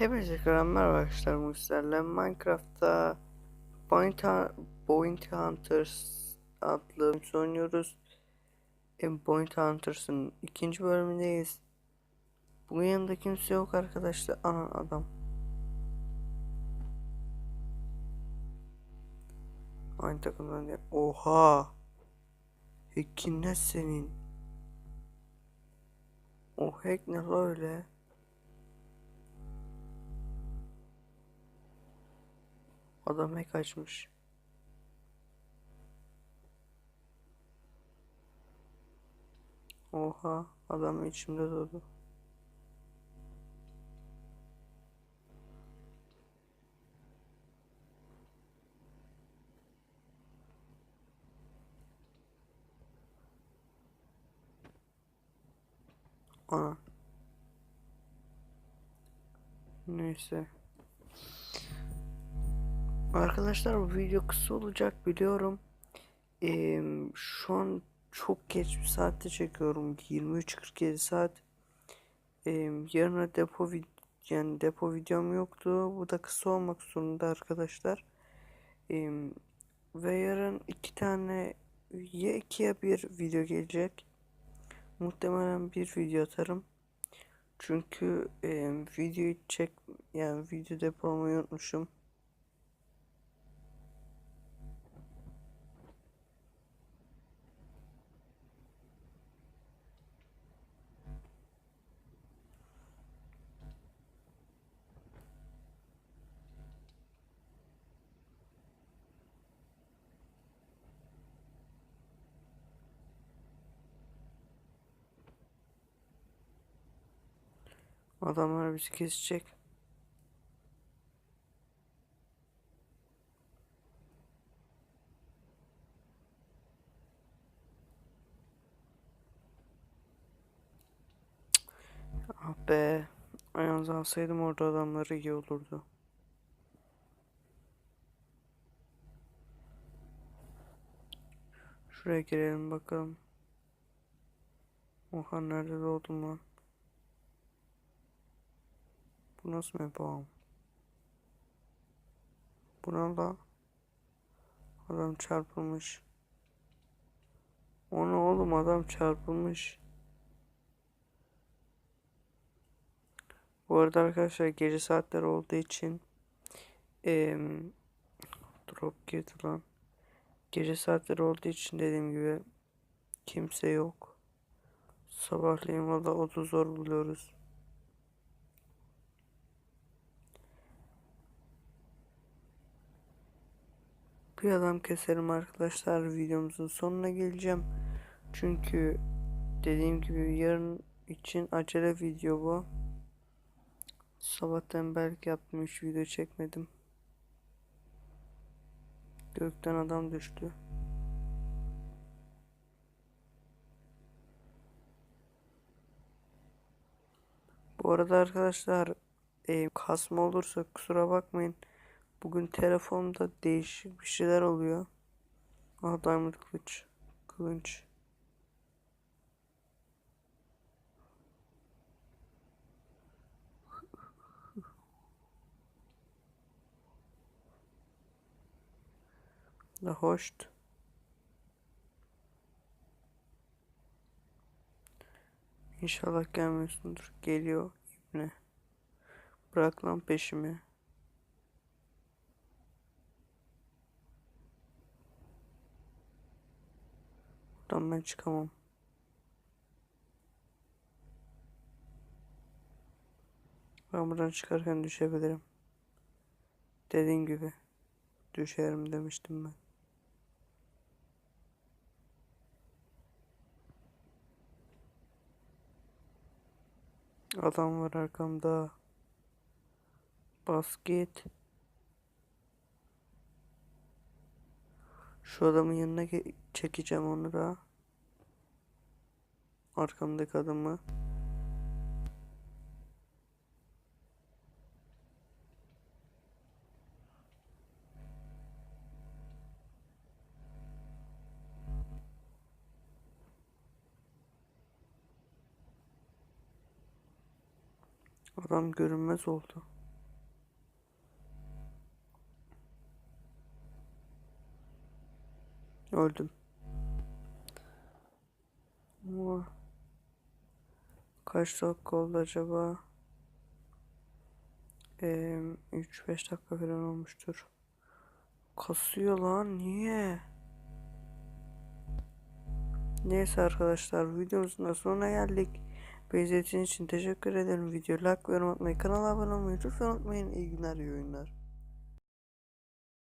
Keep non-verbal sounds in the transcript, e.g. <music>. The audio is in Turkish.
Hepinize tekrar merhaba arkadaşlar bu sizlerle Minecraft'ta Bounty, Bounty Hunters adlı oynuyoruz. E, Bounty Hunters'ın ikinci bölümündeyiz. Bugün yanımda kimse yok arkadaşlar. Ana adam. Aynı takımdan değil. Oha. Hackin ne senin? O hack ne öyle? Adam hack açmış. Oha adam içimde doğdu. Ana. Neyse. Arkadaşlar bu video kısa olacak biliyorum. Ee, şu an çok geç bir saatte çekiyorum. 23.47 saat. Ee, yarına depo vid yani depo videom yoktu. Bu da kısa olmak zorunda arkadaşlar. Ee, ve yarın iki tane ya iki ya bir video gelecek. Muhtemelen bir video atarım. Çünkü e, videoyu çek yani video depolamayı unutmuşum. Adamlar bizi kesecek. Ah be. Ayağınızı alsaydım orada adamları iyi olurdu. Şuraya girelim bakalım. Oha nerede doğdum lan? Bu nasıl mapam? Bu ne la? Adam çarpılmış. O ne oğlum adam çarpılmış. Bu arada arkadaşlar gece saatleri olduğu için em, drop girdi lan. Gece saatleri olduğu için dediğim gibi kimse yok. Sabahleyin valla otu zor buluyoruz. Bir adam keserim arkadaşlar videomuzun sonuna geleceğim. Çünkü dediğim gibi yarın için acele video bu. Sabahtan belki yaptım hiç video çekmedim. Gökten adam düştü. Bu arada arkadaşlar e, kasma olursa kusura bakmayın. Bugün telefonda değişik bir şeyler oluyor. Ah diamond kılıç. Kılınç. Da <laughs> hoş. İnşallah gelmiyorsundur. Geliyor ibne. Bırak lan peşimi. Buradan ben çıkamam. Ben buradan çıkarken düşebilirim. Dediğim gibi düşerim demiştim ben. Adam var arkamda. Bas Şu adamın yanına çekeceğim onu da. Arkamdaki adamı. Adam görünmez oldu. Öldüm. Ama kaç dakika oldu acaba? Ee, 3-5 dakika falan olmuştur. Kasıyor lan niye? Neyse arkadaşlar videomuzun da sonuna geldik. Beni için teşekkür ederim. Video like ve yorum kanala abone olmayı lütfen unutmayın. İyi günler, iyi oyunlar.